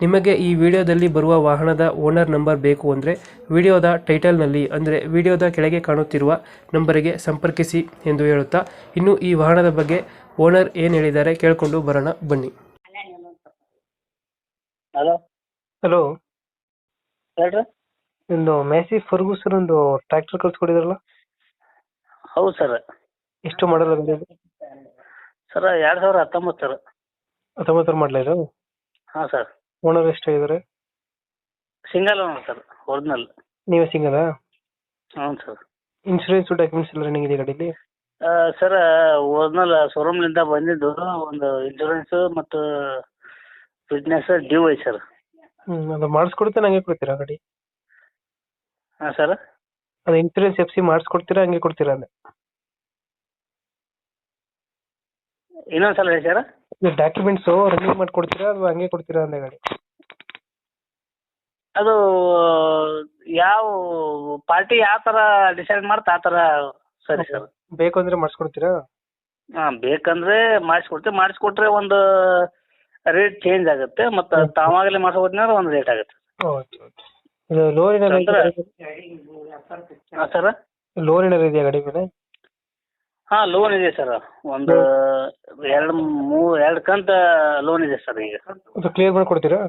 ನಿಮಗೆ ಈ ವಿಡಿಯೋದಲ್ಲಿ ಬರುವ ವಾಹನದ ಓನರ್ ನಂಬರ್ ಬೇಕು ಅಂದರೆ ವಿಡಿಯೋದ ಟೈಟಲ್ನಲ್ಲಿ ಅಂದರೆ ವಿಡಿಯೋದ ಕೆಳಗೆ ಕಾಣುತ್ತಿರುವ ನಂಬರಿಗೆ ಸಂಪರ್ಕಿಸಿ ಎಂದು ಹೇಳುತ್ತಾ ಇನ್ನು ಈ ವಾಹನದ ಬಗ್ಗೆ ಓನರ್ ಏನು ಹೇಳಿದ್ದಾರೆ ಕೇಳಿಕೊಂಡು ಬರೋಣ ಬನ್ನಿ. ಹಲೋ. ಹಲೋ. ಹೇಳ್ರಿ. ಒಂದು ಮ್ಯಾಸಿ ಫರ್ಗೂಸರ್ ಒಂದು ಟ್ರ್ಯಾಕ್ಟರ್ ಕಳ್ಸ್ಕೊಡಿದ್ರಲ್ಲ ಹೌದು ಸರ್. ಎಷ್ಟು ಮಾಡಲ್ಲ ಸರ್ ಎರಡು ಸಾವಿರ ಹತ್ತೊಂಬತ್ತು ಸರ್ ಹತ್ತೊಂಬತ್ತರ ಮಾಡಲ ಇದು? ಹಾಂ ಸರ್. ಓನರ್ ಎಷ್ಟಾಗಿದ್ದಾರೆ ಸಿಂಗಲ್ ಓನರ್ ಸರ್ ಒರಿಜಿನಲ್ ನೀವೇ ಸಿಂಗಲ್ ಹ್ಞೂ ಸರ್ ಇನ್ಶೂರೆನ್ಸ್ ಡಾಕ್ಯುಮೆಂಟ್ಸ್ ಎಲ್ಲ ರನ್ನಿಂಗ್ ಇದೆ ಗಾಡೀಲಿ? ಸರ್ ಒರಿಜಿನಲ್ ಶೋರೂಮ್ನಿಂದ ಬಂದಿದ್ದು ಒಂದು ಇನ್ಶೂರೆನ್ಸ್ ಮತ್ತು ಫಿಟ್ನೆಸ್ ಡ್ಯೂ ಐತೆ ಸರ್ ಹ್ಞೂ ಅದು ಮಾಡಿಸ್ಕೊಡ್ತೇನೆ ಹಂಗೆ ಕೊಡ್ತೀರಾ ಗಾಡಿ? ಹಾಂ ಸರ್ ಅದು ಇನ್ಶೂರೆನ್ಸ್ ಎಫ್ ಸಿ ಮಾಡಿಸ್ಕೊಡ್ತೀರಾ ಹಂಗೆ ಕೊಡ್ತೀರಾ ಅಂದೆ? ಇನ್ನೊಂದು ಸಲ ಹೇಳಿ ಸರ್ ಡಾಕ್ಯುಮೆಂಟ್ಸು ರನ್ನಿಂಗ್ ಮಾಡ್ಕೊಡ್ತೀರಾ ಅಥವಾ ಹಂಗೆ ಕೊಡ್ತೀರಾ ಅಂದೆ ಗಾಡಿ ಅದು ಯಾವ ಪಾರ್ಟಿ ಯಾವ ತರ ಡಿಸೈಡ್ ಮಾಡ್ತಾ ಆ ತರ ಸರಿ ಸರ್. ಬೇಕು ಅಂದ್ರೆ ಮಾಡಿಸ್ಕೊಡ್ತೀರಾ? ಹಾಂ ಬೇಕಂದ್ರೆ ಮಾಡಿಸ್ಕೊಡ್ತೀವಿ. ಮಾಡಿಸ್ಕೊಟ್ರೆ ಒಂದು ರೇಟ್ ಚೇಂಜ್ ಆಗುತ್ತೆ. ಮತ್ತು ತಾವಾಗಲೇ ಮಾಡಿಸ್ಕೊಡ್ತೀನಿ ಒಂದು ರೇಟ್ ಆಗುತ್ತೆ. Okay okay. ಇದು ಲೋನ್ ಏನಾದ್ರು ಅಂದ್ರೆ- ಹಾಂ ಸರ್? ಲೋನ್ ಏನಾದ್ರು ಇದೆಯಾ ಗಾಡಿ ಮೇಲೆ? ಹಾಂ ಲೋನ್ ಇದೆ ಸರ್ ಒಂದು ಎರಡು ಮೂ ಎರಡು ಕಂತ ಲೋನ್ ಇದೆ ಸರ್ ಈಗ. ಅದು ಕ್ಲಿಯರ್ ಮಾಡ್ಕೊಡ್ತೀರಾ?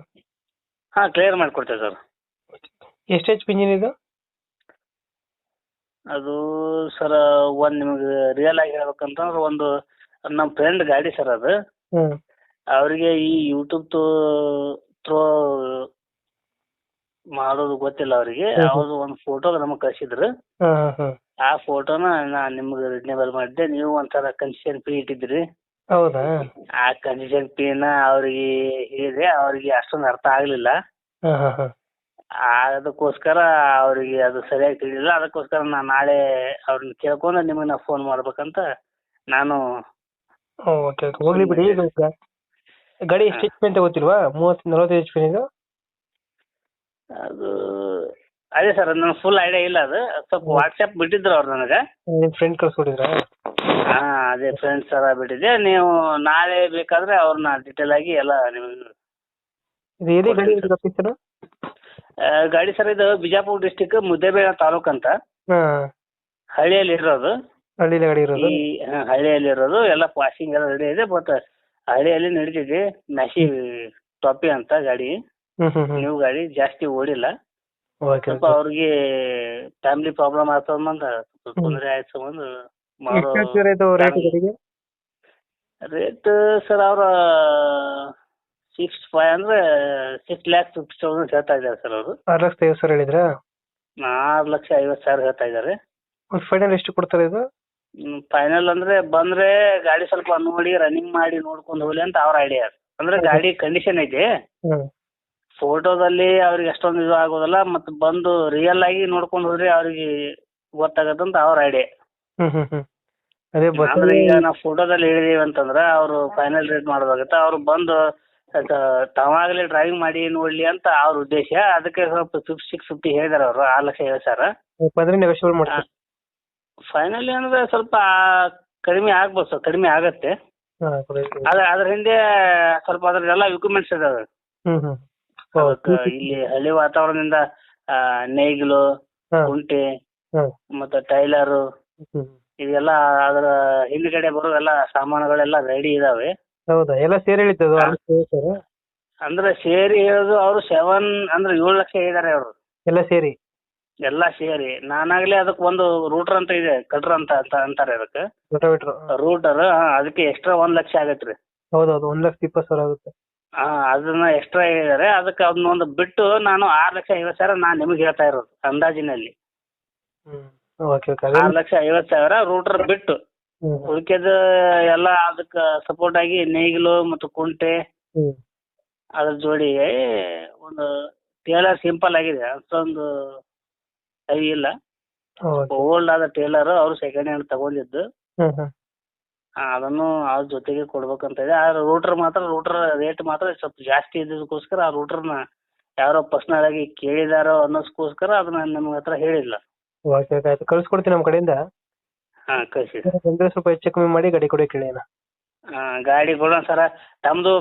ಹಾ ಕ್ಲಿಯರ್ ಮಾಡಿಕೊಡ್ತೇವೆ ಸರ್ ಎಷ್ಟು ಎಚ್ ಪಿ ಇಂಜಿನ್ ಇದು? ಅದು ಸರ್ ಒಂದು ನಿಮಗೆ ರಿಯಲ್ ಆಗಿ ಹೇಳ್ಬೇಕಂತಂದ್ರೆ ಒಂದು ನಮ್ಮ ಫ್ರೆಂಡ್ ಗಾಡಿ ಸರ್ ಅದು. ಹ್ಞೂ ಅವರಿಗೆ ಈ ಯೂಟ್ಯೂಬ್ ಥ್ರೋ ಮಾಡೋದು ಗೊತ್ತಿಲ್ಲ ಅವರಿಗೆ. ಅವ್ರದ್ದು ಒಂದು ಫೋಟೋ ನಮಗ್ ಕಳ್ಸಿದ್ರು. ಹಾಂ ಹಾಂ. ಹಾಂ ಆ ಫೋಟೋನ ನಾ ನಿಮ್ಗೆ ರಿಜ್ನೇಬಲ್ ಮಾಡಿದ್ದೆ ನೀವು ಒಂಥರ ಕನ್ಸೆಷನ್ ಫೀ ಇಟ್ಟಿದ್ರಿ ಹೌದಾ? ಆ ಕನ್ಸೆಷನ್ ಫೀನ ಅವ್ರಿಗೆ ಹೇಳಿದೆ ಅವ್ರಿಗೆ ಅಷ್ಟೊಂದು ಅರ್ಥ ಆಗಲಿಲ್ಲ. ಹಾಂ ಹಾಂ ಹಾಂ. ಅದಕ್ಕೋಸ್ಕರ ಅವರಿಗೆ ಅದು ಸರಿಯಾಗಿ ತಿಳಿಲಿಲ್ಲ ಅದಕ್ಕೋಸ್ಕರ ನಾ ನಾಳೆ ಅವ್ರನ್ನ ಕೇಳ್ಕೊಂಡು ನಿಮಗೆ ನಾ ಫೋನ್ ಮಾಡ್ಬೇಕಂತ ನಾನು ಓಕೆ ಓಕೆ ಹೋಗ್ಲಿ ಬಿಡಿ. ಇದು ಗಾ- ಗಾಡಿ ಎಷ್ಟು ಎಚ್ ಪಿ ಅಂತ ಗೊತ್ತಿಲ್ವಾ ಮೂವತ್ತು ನಲವತ್ತೈದು ಎಚ್ ಪಿ ಇದು ಅದು ಅದೇ ಸರ್ ನನಗೆ ಫುಲ್ ಐಡಿಯಾ ಇಲ್ಲ ಅದು. ಸ್ವಲ್ಪ ವಾಟ್ಸಪ್ ಬಿಟ್ಟಿದ್ರು ಅವ್ರು ನನಗೆ. ನಿಮ್ಮ ಫ್ರೆಂಡ್ ಕಳ್ಸ್ಕೊಟ್ಟಿದ್ರಾ? ಹಾಂ ಅದೇ ಫ್ರೆಂಡ್ಸ್ ಥರ ಬಿಟ್ಟಿದ್ದೆ. ನೀವು ನಾಳೆ ಬೇಕಾದರೆ ಅವ್ರನ್ನ ಡಿಟೇಲ್ ಆಗಿ ಎಲ್ಲ ನಿಮಗೆ ಇದು ಗಾಡಿ ಲೊಕೇಶನ್ ಆ, ಗಾಡಿ ಸರ್ ಇದು ಬಿಜಾಪುರ ಡಿಸ್ಟಿಕ್ ಮುದ್ದೇಬೇಗ ತಾಲೂಕು ಅಂತ. ಹಾಂ. ಹಳ್ಳಿಯಲ್ಲಿ ಇರೋದು. ಹಳ್ಳಿಲಿ ಗಾಡಿ ಇರೋದು? ಈ ಹಾ, ಹಳ್ಳಿಯಲ್ಲಿ ಇರೋದು. ಎಲ್ಲ ಪಾಸಿಂಗ್ ಎಲ್ಲ ರೆಡಿ ಇದೆ ಬಟ್ ಹಳ್ಳಿಯಲ್ಲಿ ನಡೀತಿದೆ. ಮ್ಯಾಸಿ ಟಾಪಿ ಅಂತ ಗಾಡಿ. ಹ್ಞೂ ಗಾಡಿ ಜಾಸ್ತಿ ಓಡಿಲ್ಲ. ಸ್ವಲ್ಪ ಅವ್ರಿಗೆ ಫ್ಯಾಮಿಲಿ ಪ್ರಾಬ್ಲಮ್ ಆಗ್ತದ ಸಂಬಂಧ ಸ್ವಲ್ಪ ತೊಂದರೆ ಆಯ್ತು ಸಂಬಂಧ ರೇಟ್ ಸರ್ ಅವ್ರ ಸಿಕ್ಸ್ ಫೈವ್ ಅಂದ್ರೆ ಸಿಕ್ಸ್ ಲ್ಯಾಕ್ ಫಿಫ್ಟಿ ತೌಸಂಡ್ ಹೇಳ್ತಾ ಇದ್ದಾರೆ ಸರ್ ಅವರು. ಆರು ಲಕ್ಷದ ಐವತ್ತು ಸಾವಿರ ಹೇಳಿದ್ರಾ? ಆರು ಲಕ್ಷ ಐವತ್ತು ಸಾವಿರ ಹೇಳ್ತಾ ಇದ್ದಾರೆ. ಫೈನಲ್ ಎಷ್ಟು ಕೊಡ್ತಾರೆ ಇದು? ಫೈನಲ್ ಅಂದ್ರೆ ಬಂದ್ರೆ ಗಾಡಿ ಸ್ವಲ್ಪ ನೋಡಿ ರನ್ನಿಂಗ್ ಮಾಡಿ ನೋಡ್ಕೊಂಡು ಹೋಗ್ಲಿ ಅಂತ ಅವ್ರ ಐಡಿಯಾ ಅಂದ್ರೆ ಗಾಡಿ ಕಂಡೀಷನ್ ಐತಿ. ಫೋಟೋದಲ್ಲಿ ಅವ್ರಿಗೆ ಅಷ್ಟೊಂದು ಇದು ಆಗೋದಿಲ್ಲ ಮತ್ತು ಬಂದು ರಿಯಲ್ ಆಗಿ ನೋಡ್ಕೊಂಡು ಹೋದ್ರೆ ಅವ್ರಿಗೆ ಗೊತ್ತಾಗತ್ತಂತ ಅವ್ರ ಐಡಿಯಾ ಹ್ಮ್ ಅದೇ ಬಸ್ ಅಂದ್ರೆ ಈಗ ನಾವು ಫೋಟೋದಲ್ಲಿ ಹೇಳಿದೀವಿ ಅಂತಂದ್ರೆ ಅವರು ಫೈನಲ್ ರೇಟ್ ಮಾಡೋದಾಗತ್ತೆ ಅವ್ರು ಬಂದು ಅದ ತಾವಾಗಲೇ ಡ್ರೈವಿಂಗ್ ಮಾಡಿ ನೋಡ್ಲಿ ಅಂತ ಅವ್ರ ಉದ್ದೇಶ. ಅದಕ್ಕೆ ಸ್ವಲ್ಪ ಫಿಫ್ಟಿ ಸಿಕ್ಸ್ ಫಿಫ್ಟಿ ಹೇಳಿದಾರೆ ಅವರು ಆರು ಲಕ್ಷ ಐವತ್ತು ಸಾವಿರ ಬಂದರೆ ನೆಗೋಷಿಯಬಲ್ ಫೈನಲಿ ಅಂದ್ರೆ ಸ್ವಲ್ಪ ಕಡಿಮೆ ಆಗ್ಬೋದು ಸರ್ ಕಡಿಮೆ ಆಗತ್ತೆ. ಹಾಂ ಅದ್ರ ಅದ್ರ ಹಿಂದೆ ಸ್ವಲ್ಪ ಅದ್ರದ್ದೆಲ್ಲ ಇಕ್ವಿಪ್ಮೆಂಟ್ಸ್ ಇದಾವೆ. ಹ್ಮ್ ಹ್ಞೂ ಅದಕ್ಕೆ ಇಲ್ಲಿ ಹಳ್ಳಿ ವಾತಾವರಣದಿಂದ ಆ, ನೇಗಿಲು ಹಾಂ ಕುಂಟೆ ಹಾಂ. ಮತ್ತೆ ಟೈಲರ್ ಹ್ಞೂ ಇವೆಲ್ಲ ಅದರ ಹಿಂದ್ಗಡೆ ಬರೋ ಎಲ್ಲಾ ಸಾಮಾನುಗಳೆಲ್ಲ ರೆಡಿ ಇದಾವೆ. ಹೌದಾ? ಎಲ್ಲ ಸೇರಿ ಹೇಳಿದ್ದದು ಹಾ. ಸರ್ ಅಂದ್ರೆ ಸೇರಿ ಹೇಳೋದು ಅವರು ಸೆವೆನ್ ಅಂದ್ರೆ ಏಳು ಲಕ್ಷ ಇದಾರೆ ಅವರು. ಎಲ್ಲ ಸೇರಿ? ಎಲ್ಲಾ ಸೇರಿ. ನಾನಾಗ್ಲೇ ಅದಕ್ಕೆ ಒಂದು ರೂಟರ್ ಅಂತ ಇದೆ ಕಟ್ರ್ ಅಂತ ಅಂತ ಅಂತಾರೆ ಅದಕ್ಕೆ. ರೋಟೋವೇಟ್ರ್ ರೂಟರ್ ಅದಕ್ಕೆ ಎಕ್ಸ್ಟ್ರಾ ಒಂದ್ ಲಕ್ಷ ಆಗತ್ರಿ ಹೌದೌದು ಒಂದ್ ಲಕ್ಷದ ಇಪ್ಪತ್ತು ಸಾವಿರ ಆಗುತ್ತೆ. ಹಾ ಅದನ್ನ ಎಕ್ಸ್ಟ್ರಾ ಹೇಳಿದ್ದಾರೆ. ಅದಕ್ಕೆ ಅದನ್ನೊಂದು ಬಿಟ್ಟು ನಾನು ಆರು ಲಕ್ಷ ಐವತ್ತು ಸಾವಿರ ನಾನು ನಿಮಗೆ ಹೇಳ್ತಾ ಇರೋದು ಅಂದಾಜಿನಲ್ಲಿ. ಹ್ಞೂ ಓಕೆ ಓಕೆ ಅದೇ ಆರು ಲಕ್ಷ ಐವತ್ತು ಸಾವಿರ ರೂಟರ್ ಬಿಟ್ಟು. ಉಳಿಕೆದ ಎಲ್ಲ ಅದಕ್ಕೆ ಸಪೋರ್ಟ್ ಆಗಿ ನೇಗಿಲು ಮತ್ತು ಕುಂಟೆ ಅದರ ಅದ್ರ ಜೋಡಿ ಒಂದು ಟೇಲರ್ ಸಿಂಪಲ್ ಆಗಿದೆ. ಅಷ್ಟೊಂದು ಹೆವಿ ಇಲ್ಲ. ಓಕೆ ಓಲ್ಡ್ ಆದ ಟೇಲರ್ ಅವರು ಸೆಕೆಂಡ್ ಹ್ಯಾಂಡ್ ತಗೊಂಡಿದ್ದು. ಅದನ್ನು ಅವ್ರ ಜೊತೆಗೆ ಕೊಡ್ಬೇಕಂತ ಇದೆ ಆದ್ರೆ ರೂಟ್ರ್ ಮಾತ್ರ ರೂಟರ್ ರೇಟ್ ಮಾತ್ರ ಸ್ವಲ್ಪ ಜಾಸ್ತಿ ಇದ್ದಿದ್ದಕ್ಕೋಸ್ಕರ ಆ ರೂಟ್ರನ್ನ ಯಾರೋ ಪರ್ಸನಲ್ ಆಗಿ ಕೇಳಿದಾರೋ ಅನ್ನೋದಕ್ಕೋಸ್ಕರ ಅದನ್ನ ನಿಮ್ಮ ಹತ್ರ ಹೇಳಿಲ್ಲ. ಓಕೆ ಓಕೆ ಆಯ್ತು. ಕಳ್ಸ್ಕೊಡ್ತೀನಿ ನಮ್ಮ ಕಡೆಯಿಂದ. ಹಾ ಕಳಿಸಿ. ಬಂದರೆ ಸ್ವಲ್ಪ ಹೆಚ್ಚು ಕಮ್ಮಿ ಮಾಡಿ ಗಾಡಿ ಕೊಡಿ ಕೇಳಿ ಅಣ್ಣ. ಗಾಡಿ ಕೊಡೋಣ ಸರ. ತಮ್ಮದು